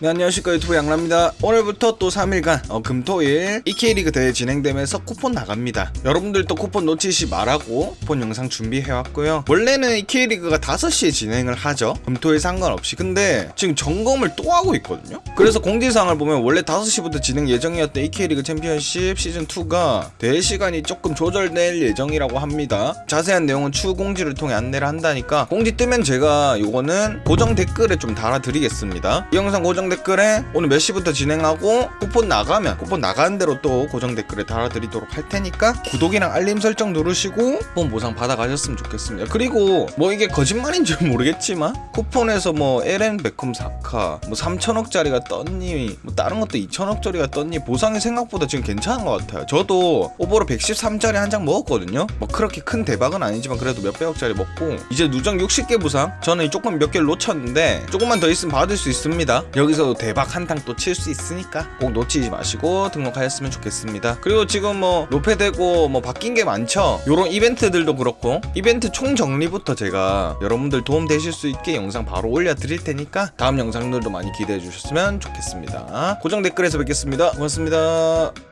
네 안녕하십니까 유튜브 양라입니다. 오늘부터 또 3일간 어, 금토일 EK리그 대회 진행되면서 쿠폰 나갑니다. 여러분들도 쿠폰 놓치시 말라고 쿠폰 영상 준비해왔고요. 원래는 EK리그가 5시에 진행을 하죠. 금토일 상관없이. 근데 지금 점검을 또 하고 있거든요. 그래서 공지사항을 보면 원래 5시부터 진행 예정이었던 EK리그 챔피언십 시즌2가 대회 시간이 조금 조절될 예정이라고 합니다. 자세한 내용은 추후 공지를 통해 안내를 한다니까 공지 뜨면 제가 요거는 고정 댓글에 좀 달아드리겠습니다. 이 영상 고정 댓글에 오늘 몇 시부터 진행하고 쿠폰 나가면 쿠폰 나가는 대로 또 고정 댓글에 달아드리도록 할 테니까 구독이랑 알림 설정 누르시고 쿠폰 보상 받아가셨으면 좋겠습니다. 그리고 뭐 이게 거짓말인지 모르겠지만 쿠폰에서 뭐 LN 베컴 4카 뭐 3천억짜리가 떴니 뭐 다른 것도 2천억짜리가 떴니 보상이 생각보다 지금 괜찮은 것 같아요. 저도 오버로 113짜리 한 장 먹었거든요. 뭐 그렇게 큰 대박은 아니지만 그래도 몇백억짜리 먹고 이제 누적 60개 보상. 저는 조금 몇 개를 놓쳤는데 조금만 더 있으면 받을 수 있습니다. 여기서 대박 한탕 또 칠 수 있으니까 꼭 놓치지 마시고 등록하셨으면 좋겠습니다. 그리고 지금 뭐 로페되고 뭐 바뀐 게 많죠? 요런 이벤트들도 그렇고 이벤트 총 정리부터 제가 여러분들 도움 되실 수 있게 영상 바로 올려드릴 테니까 다음 영상들도 많이 기대해 주셨으면 좋겠습니다. 고정 댓글에서 뵙겠습니다. 고맙습니다